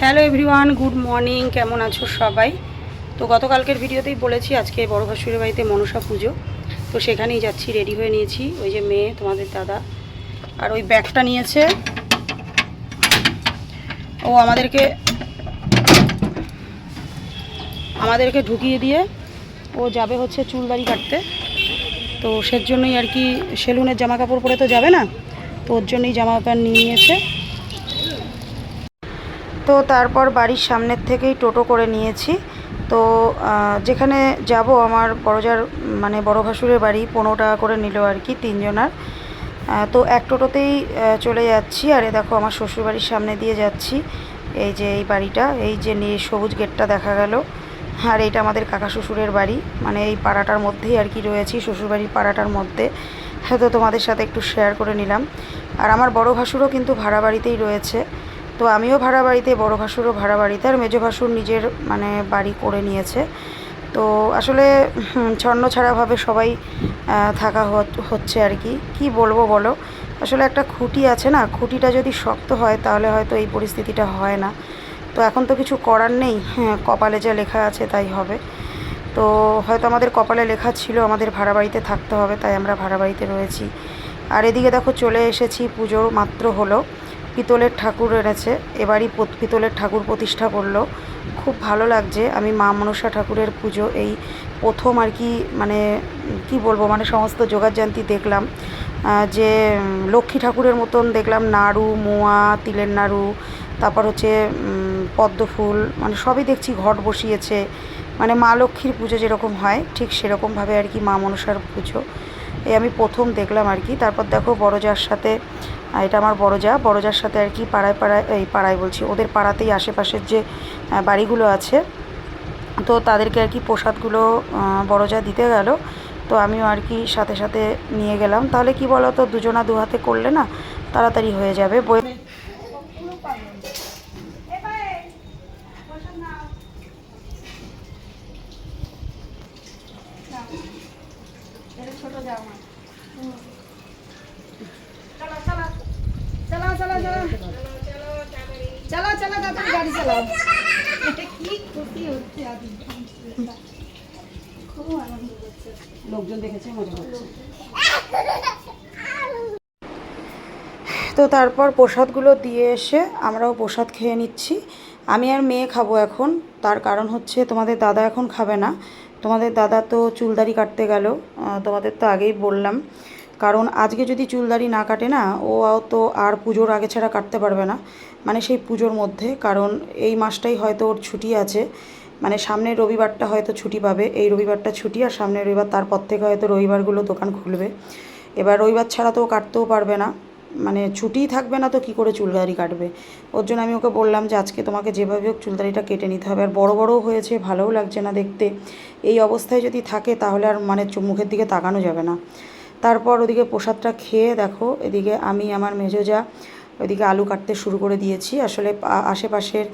Hello everyone, good morning, কেমন আছো সবাই? তো গতকালকের ভিডিওতেই বলেছি, আজকে বড় ভাসুরের বাড়িতে মনসা পুজো। তো সেখানেই যাচ্ছি, রেডি হয়ে নিয়েছি। ওই যে মেয়ে, তোমাদের দাদা। আর ওই ব্যাগটা নিয়েছে। ও আমাদেরকে আমাদেরকে ঢুকিয়ে দিয়ে ও যাবে হচ্ছে চুল দাড়ি কাটতে। তো সের জন্যই আর কি সেলুনের জামা কাপড় পরে তো যাবে না। তো ওর জন্যই জামা প্যান্ট নিয়ে নিয়েছে। তো তারপর বাড়ির সামনের থেকেই টোটো করে নিয়েছি। তো যেখানে যাব আমার বড়জার মানে বড় ভাসুরের বাড়ি, পনেরো টাকা করে নিল আর কি তিনজনার। তো এক টোটোতেই চলে যাচ্ছি। আরে দেখো আমার শ্বশুরবাড়ির সামনে দিয়ে যাচ্ছি। এই যে এই বাড়িটা, এই যে নীল সবুজ গেটটা দেখা গেল। আর এইটা আমাদের কাকা শ্বশুরের বাড়ি। মানে এই পাড়াটার মধ্যেই আর কি রয়েছি, শ্বশুরবাড়ির পাড়াটার মধ্যে। হ্যাঁ তো তোমাদের সাথে একটু শেয়ার করে নিলাম। আর আমার বড় ভাসুরও কিন্তু ভাড়া বাড়িতেই রয়েছে। তো আমিও ভাড়া বাড়িতে, বড় ভাসুরও ভাড়া বাড়িতে, আর মেজো ভাসুর নিজের মানে বাড়ি করে নিয়েছে। তো আসলে ছন্ন ছাড়াভাবে সবাই থাকা হচ্ছে আর কি। কি বলব বলো? আসলে একটা খুঁটি আছে না? খুঁটিটা যদি শক্ত হয়, তাহলে হয়তো এই পরিস্থিতিটা হয় না। তো এখন তো কিছু করার নেই। হ্যাঁ কপালে যা লেখা আছে তাই হবে। তো হয়তো আমাদের কপালে লেখা ছিল, আমাদের ভাড়া বাড়িতে থাকতে হবে, তাই আমরা ভাড়া বাড়িতে রয়েছি। আর এদিকে দেখো, চলে এসেছি, পুজো মাত্র হলো। পিতলের ঠাকুর এনেছে। এবারই পিতলের ঠাকুর প্রতিষ্ঠা করল। খুব ভালো লাগছে। আমি মা মনসা ঠাকুরের পুজো এই প্রথম আর কি মানে কি বলব মানে সমস্ত যোগাযান্তি দেখলাম। যে লক্ষ্মী ঠাকুরের মতন দেখলাম নাড়ু মোয়া তিলের নাড়ু তারপর হচ্ছে উম, পদ্ম ফুল মানে সবই দেখছি ঘট বসিয়েছে। মানে মা লক্ষ্মীর পুজো যেরকম হয় ঠিক সেরকমভাবে আর কি মা মনসার পুজো। এই আমি প্রথম দেখলাম আর কি। তারপর দেখো বড়জার সাথে আহ, এটা আমার বড়জা বড়জার সাথে আর কি পাড়ায় পাড়ায়, এই পাড়ায় বলছি, ওদের পাড়াতেই আশেপাশের যে বাড়িগুলো আছে, তো তাদেরকে আর কি প্রসাদগুলো বড়জা দিতে গেল। তো আমিও আর কি সাথে সাথে নিয়ে গেলাম। তাহলে কি বলো তো দুজনা দু হাতে করলে না, তাড়াতাড়ি হয়ে যাবে। বই তো তারপর প্রসাদগুলো দিয়ে এসে আমরাও প্রসাদ খেয়ে নিচ্ছি। আমি আর মেয়ে খাব এখন। তার কারণ হচ্ছে তোমাদের দাদা এখন খাবে না। তোমাদের দাদা তো চুলদারি কাটতে গেল। তোমাদের তো আগেই বললাম। কারণ আজকে যদি চুলদারি না কাটে না, ও তো আর পুজোর আগে ছাড়া কাটতে পারবে না। মানে সেই পুজোর মধ্যে। কারণ এই মাসটাই হয়তো ওর ছুটি আছে। মানে সামনের রবিবারটা হয়তো ছুটি পাবে। এই রবিবারটা ছুটি আর সামনের রবিবার। তারপর থেকে হয়তো রবিবারগুলো দোকান খুলবে। এবার রবিবার ছাড়া তো ও কাটতেও পারবে না। মানে ছুটিই থাকবে না তো কি করে চুলদারি কাটবে? ওর জন্য আমি ওকে বললাম যে আজকে তোমাকে যেভাবে হোক চুলদারিটা কেটে নিতে হবে। আর বড় বড়ও হয়েছে, ভালোও লাগছে না দেখতে। এই অবস্থায় যদি থাকে তাহলে আর মানে মুখের দিকে তাকানো যাবে না। তারপর ওদিকে প্রসাদটা খেয়ে দেখো, এদিকে আমি, আমার মেজোজা ওইদিকে আলু কাটতে শুরু করে দিয়েছি। আসলে আশেপাশের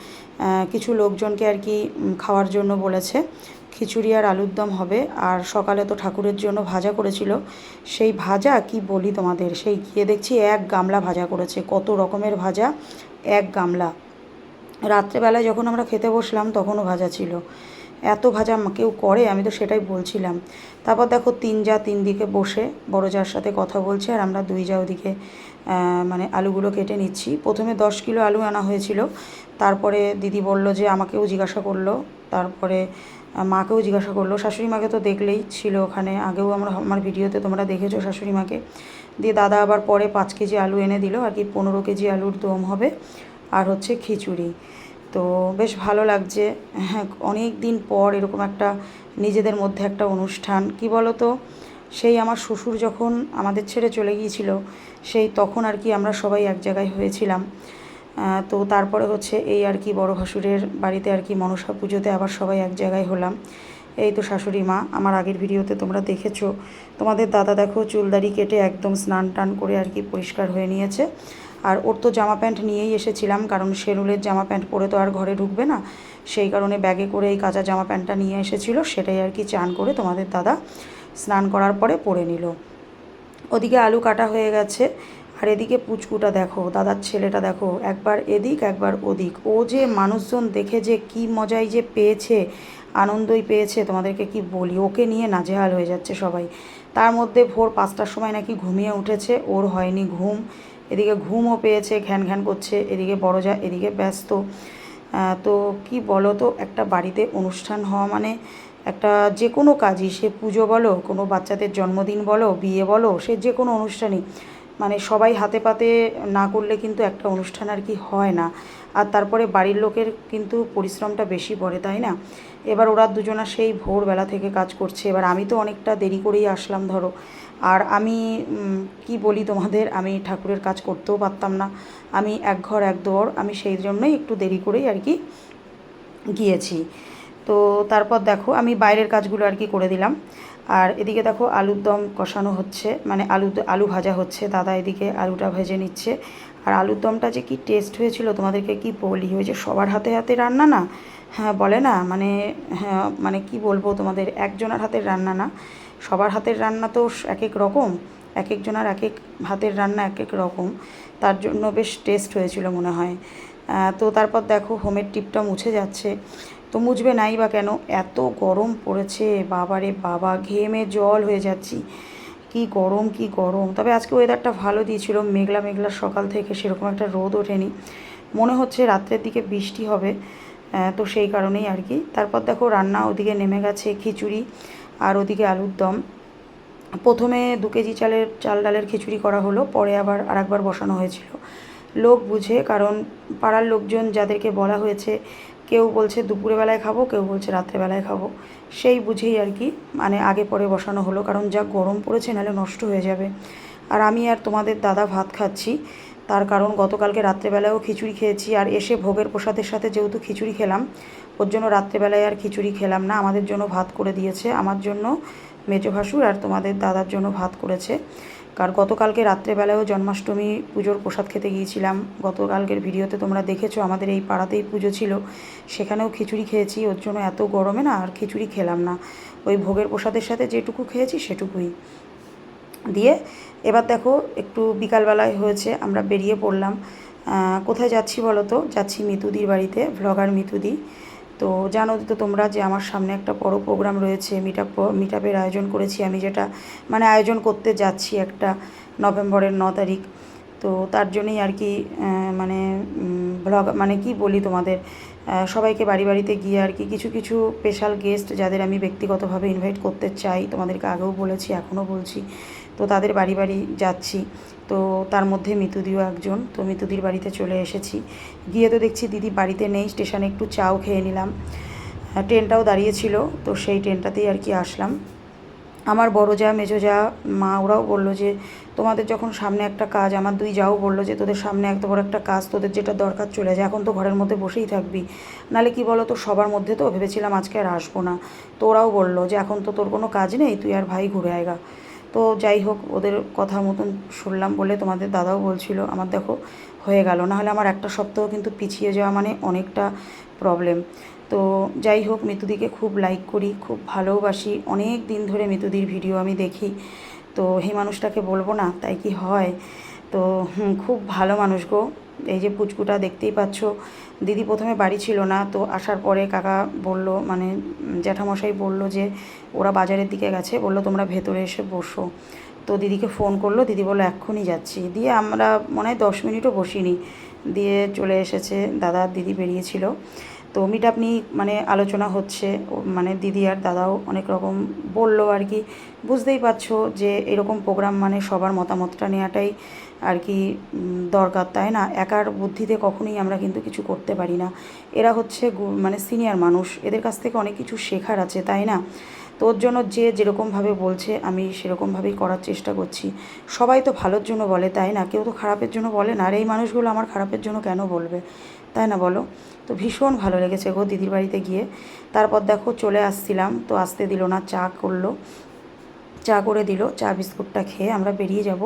কিছু লোকজনকে আর কি খাওয়ার জন্য বলেছে। খিচুড়ি আর আলুর দম হবে। আর সকালে তো ঠাকুরের জন্য ভাজা করেছিল। সেই ভাজা কি বলি তোমাদের? সেই গিয়ে দেখছি এক গামলা ভাজা করেছে। কত রকমের ভাজা, এক গামলা। রাত্রেবেলায় যখন আমরা খেতে বসলাম, তখনও ভাজা ছিল। এত ভাজা কেউ করে, আমি তো সেটাই বলছিলাম। তারপর দেখো তিন যা তিন দিকে বসে, বড় যার সাথে কথা বলছে, আর আমরা দুই যা ওদিকে মানে আলুগুলো কেটে নিচ্ছি। প্রথমে দশ কিলো আলু আনা হয়েছিল। তারপরে দিদি বলল যে আমাকেও জিজ্ঞাসা করল। তারপরে মাকেও জিজ্ঞাসা করল, শাশুড়ি মাকে তো দেখলেই ছিল ওখানে, আগেও আমরা আমার ভিডিওতে তোমরা দেখেছ শাশুড়ি মাকে? দিয়ে দাদা আবার পরে পাঁচ কেজি আলু এনে দিল, আর কি পনেরো কেজি আলুর দম হবে, আর হচ্ছে খিচুড়ি। তো বেশ ভালো লাগছে হ্যাঁ অনেক দিন পর এরকম একটা নিজেদের মধ্যে একটা অনুষ্ঠান। কি বলো তো সেই আমার শ্বশুর যখন আমাদের ছেড়ে চলে গিয়েছিল, সেই তখন আর কি আমরা সবাই এক জায়গায় হয়েছিলাম। তো তারপরে হচ্ছে এই আর কি বড় ভাসুরের বাড়িতে আর কি মনসা পুজোতে আবার সবাই এক জায়গায় হলাম। এই তো শাশুড়ি মা, আমার আগের ভিডিওতে তোমরা দেখেছ। তোমাদের দাদা দেখো চুলদারি কেটে একদম স্নান টান করে আর কি পরিষ্কার হয়ে নিয়েছে। আর ওর তো জামা প্যান্ট নিয়েই এসেছিলাম, কারণ শেরুলের জামা প্যান্ট পরে তো আর ঘরে ঢুকবে না। সেই কারণে ব্যাগে করে এই কাঁচা জামা প্যান্টটা নিয়ে এসেছিল, সেটাই আর কি চান করে তোমাদের দাদা স্নান করার পরে পরে নিল। ওদিকে আলু কাটা হয়ে গেছে আর এদিকে পুচকুটা দেখো, দাদার ছেলেটা দেখো, একবার এদিক, একবার ওদিক। ও যে মানুষজন দেখে যে কি মজাই যে পেয়েছে, আনন্দই পেয়েছে, তোমাদেরকে কি বলি? ওকে নিয়ে নাজেহাল হয়ে যাচ্ছে সবাই। তার মধ্যে ভোর পাঁচটার সময় নাকি ঘুমিয়ে উঠেছে, ওর হয়নি ঘুম। এদিকে ঘুমও পেয়েছে ঘ্যান ঘ্যান করছে, এদিকে বড় যা, এদিকে ব্যস্ত। তো কি বলো তো একটা বাড়িতে অনুষ্ঠান হওয়া মানে একটা যে কোনো কাজই, সে পুজো বলো, কোনো বাচ্চাদের জন্মদিন বলো, বিয়ে বলো, সে যে কোনো অনুষ্ঠানই। মানে সবাই হাতে পাতে না করলে কিন্তু একটা অনুষ্ঠান আর কি হয় না। আর তারপরে বাড়ির লোকের কিন্তু পরিশ্রমটা বেশি পড়ে, তাই না? এবার ওরা দুজনা সেই ভোরবেলা থেকে কাজ করছে। এবার আমি তো অনেকটা দেরি করেই আসলাম, ধরো। আর আমি কি বলি তোমাদের? আমি ঠাকুরের কাজ করতেও পারতাম না। আমি এক ঘর, এক দৌড় আমি সেই জন্যই একটু দেরি করেই আর কি গিয়েছি। তো তারপর দেখো, আমি বাইরের কাজগুলো আর কি করে দিলাম। আর এদিকে দেখো আলুর দম কষানো হচ্ছে মানে আলু আলু ভাজা হচ্ছে, দাদা এদিকে আলুটা ভেজে নিচ্ছে। আর আলুর দমটা যে কি টেস্ট হয়েছিল, তোমাদেরকে কি বলি? ওই যে সবার হাতে হাতে রান্না না? হ্যাঁ বলে না? মানে হ্যাঁ মানে কি বলব তোমাদের? একজনের হাতের রান্না না। সবার হাতের রান্না তো এক এক রকম। এক একজনের এক এক হাতের রান্না এক এক রকম। তার জন্য বেশ টেস্ট হয়েছিল মনে হয়। তো তারপর দেখো, হোমের টিপটা মুছে যাচ্ছে। তো মুছবে নাই বা কেন? এত গরম পড়েছে, বাবারে বাবা, ঘেমে জল হয়ে যাচ্ছি। কি গরম কি গরম। তবে আজকে ওয়েদারটা ভালো দিয়েছিল, মেঘলা মেঘলা সকাল থেকে সেরকম একটা রোদ ওঠেনি। মনে হচ্ছে রাত্রের দিকে বৃষ্টি হবে তো সেই কারণেই আর কি। তারপর দেখো রান্না ওদিকে নেমে গেছে খিচুড়ি আর ওদিকে আলুর দম। প্রথমে দু কেজি চালের, চাল ডালের খিচুড়ি করা হলো, পরে আবার আরেকবার বসানো হয়েছিল। লোক বুঝে, কারণ পাড়ার লোকজন যাদেরকে বলা হয়েছে কেউ বলছে দুপুরে বেলায় খাব, কেউ বলছে রাত্রেবেলায় খাব। সেই বুঝেই আর কি মানে আগে পরে বসানো হলো, কারণ যা গরম পড়েছে নাহলে নষ্ট হয়ে যাবে। আর আমি আর তোমাদের দাদা ভাত খাচ্ছি, তার কারণ গতকালকে রাত্রেবেলায়ও খিচুড়ি খেয়েছি, আর এসে ভোগের প্রসাদের সাথে যেহেতু খিচুড়ি খেলাম, ওর জন্য রাত্রেবেলায় আর খিচুড়ি খেলাম না, আমাদের জন্য ভাত করে দিয়েছে, আমার জন্য মেজো ভাসুর আর তোমাদের দাদার জন্য ভাত করেছে। কারণ গতকালকে রাত্রেবেলায়ও জন্মাষ্টমী পুজোর প্রসাদ খেতে গিয়েছিলাম। গতকালকের ভিডিওতে তোমরা দেখেছ, আমাদের এই পাড়াতেই পুজো ছিল। সেখানেও খিচুড়ি খেয়েছি, ওর জন্য এত গরমে না আর খিচুড়ি খেলাম না। ওই ভোগের প্রসাদের সাথে যেটুকু খেয়েছি সেটুকুই। দিয়ে এবার দেখো, একটু বিকালবেলায় হয়েছে, আমরা বেরিয়ে পড়লাম। কোথায় যাচ্ছি বলো তো? যাচ্ছি মিতুদির বাড়িতে ভ্লগার মিতুদি। তো জানো তো তোমরা যে আমার সামনে একটা বড় প্রোগ্রাম রয়েছে মিট আপ মিট আপের আয়োজন করেছি আমি যেটা মানে আয়োজন করতে যাচ্ছি একটা নভেম্বরের ন তারিখ। তো তার জন্যই আর কি মানে ব্লগ মানে কি বলি তোমাদের সবাইকে বাড়ি বাড়িতে গিয়ে আর কি কিছু কিছু স্পেশাল গেস্ট যাদের আমি ব্যক্তিগতভাবে ইনভাইট করতে চাই, তোমাদেরকে আগেও বলেছি, এখনও বলছি। তো তাদের বাড়ি বাড়ি যাচ্ছি। তো তার মধ্যে মিতুদিও একজন তো মিতুদির বাড়িতে চলে এসেছি। গিয়ে তো দেখছি দিদি বাড়িতে নেই স্টেশনে একটু চাও খেয়ে নিলাম। আহ, ট্রেনটাও দাঁড়িয়েছিল তো সেই ট্রেনটাতেই আর কি আসলাম। আমার বড় যা মেজো যা মা ওরাও বলল যে তোমাদের যখন সামনে একটা কাজ আমার দুই যাও বলল যে তোদের সামনে এত বড় একটা কাজ তোদের যেটা দরকার চলে যায় এখন তো ঘরের মধ্যে বসেই থাকবি। নালে কি বলো তো সবার মধ্যে তো ভেবেছিলাম আজকে আর আসব না। তো ওরাও বলল যে এখন তো তোর কোনো কাজ নেই তুই আর ভাই ঘুরে আয়গা তো যাই হোক, ওদের কথা মতন শুনলাম বলে তোমাদের দাদাও বলছিল, আমার দেখো, হয়ে গেল। নাহলে আমার একটা সপ্তাহ কিন্তু পিছিয়ে যাওয়া মানে অনেকটা প্রবলেম তো যাই হোক, মিতুদিকে খুব লাইক করি, খুব ভালোবাসি। অনেক দিন ধরে মিতুদির ভিডিও আমি দেখি। তো এই মানুষটাকে বলব না, তাই কি হয়? তো খুব ভালো মানুষ গো। এই যে পুচকুটা দেখতেই পাচ্ছ, দিদি প্রথমে বাড়ি ছিল না, তো আসার পরে কাকা বলল মানে জ্যাঠামশাই বলল যে ওরা বাজারের দিকে গেছে, বলল তোমরা ভেতরে এসে বসো। তো দিদিকে ফোন করল, দিদি বলল, এক্ষুনি যাচ্ছি। দিয়ে আমরা মনে হয় দশ মিনিটও বসিনি, দিয়ে চলে এসেছে, দাদা দিদি বেরিয়েছিল। তো মিট আপনি মানে আলোচনা হচ্ছে মানে দিদি আর দাদাও অনেক রকম বলল আর কি। বুঝতেই পারছ যে এরকম প্রোগ্রাম মানে সবার মতামতটা নেওয়াটাই আর কি দরকার, তাই না? একার বুদ্ধিতে কখনোই আমরা কিন্তু কিছু করতে পারি না। এরা হচ্ছে মানে সিনিয়র মানুষ, এদের কাছ থেকে অনেক কিছু শেখার আছে, তাই না? তো ওর জন্য যে যেরকমভাবে বলছে, আমি সেরকমভাবেই করার চেষ্টা করছি। সবাই তো ভালোর জন্য বলে, তাই না? কেউ তো খারাপের জন্য বলে না, আর এই মানুষগুলো আমার খারাপের জন্য কেন বলবে? তাই না বলো? তো ভীষণ ভালো লেগেছে গো দিদির বাড়িতে গিয়ে। তারপর দেখো চলে আসছিলাম, তো আসতে দিল না, চা করল। চা করে দিল, চা বিস্কুটটা খেয়ে আমরা বেরিয়ে যাব।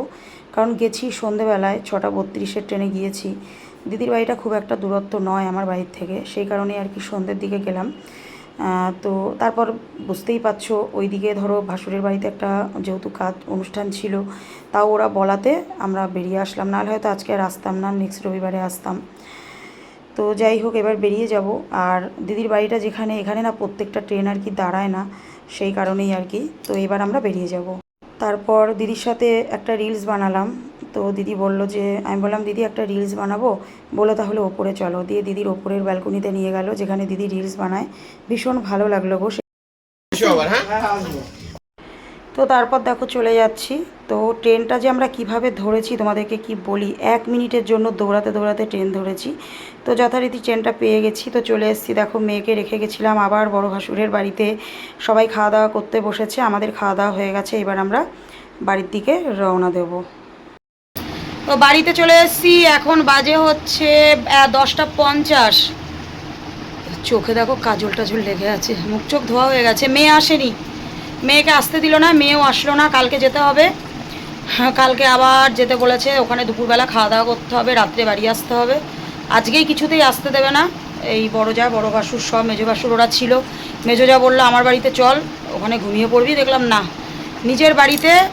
কারণ গেছি সন্ধেবেলায়, ছটা বত্রিশের ট্রেনে গিয়েছি। দিদির বাড়িটা খুব একটা দূরত্ব নয় আমার বাড়ির থেকে, সেই কারণে আর কি সন্ধ্যের দিকে গেলাম। তো তারপর বুঝতেই পারছ, ওইদিকে ধরো ভাসুরের বাড়িতে একটা যেহেতু কাজ অনুষ্ঠান ছিল, তাও ওরা বলাতে আমরা বেরিয়ে আসলাম। নাহলে হয়তো আজকে আর আসতাম না নেক্সট রবিবারে আসতাম। তো যাই হোক এবার বেরিয়ে যাব। আর দিদির বাড়িটা যেখানে এখানে না প্রত্যেকটা ট্রেন আর কি দাঁড়ায় না সেই কারণেই আর কি। তো এবার আমরা বেরিয়ে যাব। তারপর দিদির সাথে একটা রিলস বানালাম। তো দিদি বলল যে আমি বললাম দিদি একটা রিলস বানাবো? বলো তাহলে ওপরে চলো। দিয়ে দিদির ওপরের ব্যালকনিতে নিয়ে গেল যেখানে দিদি রিলস বানায়। ভীষণ ভালো লাগল গো। হ্যাঁ? তো তারপর দেখো চলে যাচ্ছি। তো ট্রেনটা যে আমরা কীভাবে ধরেছি তোমাদেরকে কি বলি, এক মিনিটের জন্য দৌড়াতে দৌড়াতে ট্রেন ধরেছি। তো যথারীতি ট্রেনটা পেয়ে গেছি। তো চলে এসেছি, দেখো মেয়েকে রেখে গেছিলাম আবার বড় ভাসুরের বাড়িতে। সবাই খাওয়া দাওয়া করতে বসেছে, আমাদের খাওয়া দাওয়া হয়ে গেছে। এবার আমরা বাড়ির দিকে রওনা দেব। তো বাড়িতে চলে এসেছি, এখন বাজে হচ্ছে দশটা পঞ্চাশ। চোখে দেখো কাজল টাজল লেগে আছে, মুখ চোখ ধোয়া হয়ে গেছে, মেয়ে আসেনি। মেয়েকে আসতে দিল না, মেয়েও আসলো না, কালকে যেতে হবে। হ্যাঁ কালকে আবার যেতে বলেছে, ওখানে দুপুরবেলা খাওয়া দাওয়া করতে হবে, রাত্রে বাড়ি আসতে হবে। আজকেই কিছুতেই আসতে দেবে না। এই বড় যা, বড় বাসুর সব, মেজো বাসুর ওরা ছিল। মেজো যা বলল, আমার বাড়িতে চল, ওখানে ঘুমিয়ে পড়বি। দেখলাম, না। নিজের বাড়িতে,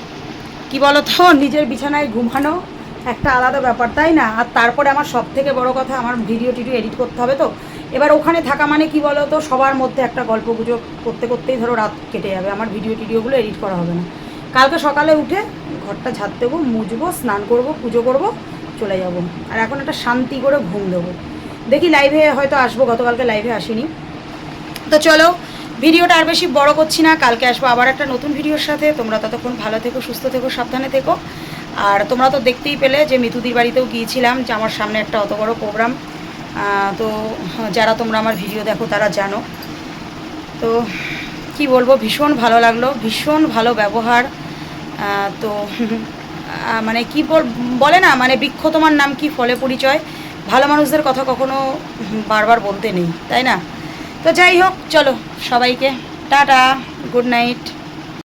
কি বলো তো নিজের বিছানায় ঘুমানো একটা আলাদা ব্যাপার, তাই না? আর তারপরে আমার সব থেকে বড় কথা, আমার ভিডিও টিডিও এডিট করতে হবে তো। এবার ওখানে থাকা মানে কি বলো তো সবার মধ্যে একটা গল্প গুজব করতে করতেই ধরো রাত কেটে যাবে। আমার ভিডিও টিডিওগুলো এডিট করা হবে না। কালকে সকালে উঠে ঘরটা ঝাড় দেবো, মুছবো, স্নান করব, পুজো করব, চলে যাব। আর এখন একটা শান্তি করে ঘুম দেবো। দেখি লাইভে হয়তো আসব, গতকালকে লাইভে আসিনি। তো চলো, ভিডিওটা আর বেশি বড় করছি না। কালকে আসব আবার একটা নতুন ভিডিওর সাথে। তোমরা ততক্ষণ ভালো থেকো, সুস্থ থেকো, সাবধানে থেকো। আর তোমরা তো দেখতেই পেলে যে মিতুদির বাড়িতেও গিয়েছিলাম যে আমার সামনে একটা অত বড় প্রোগ্রাম তো যারা তোমরা আমার ভিডিও দেখো, তারা জানো। তো কি বলব, ভীষণ ভালো লাগল, ভীষণ ভালো ব্যবহার। তো মানে কি বল না মানে বৃক্ষ তোমার নাম কি ফলে পরিচয়? ভালো মানুষদের কথা কখনো বারবার বলতে নেই, তাই না? তো যাই হোক, চলো সবাইকে, টাটা, গুড নাইট।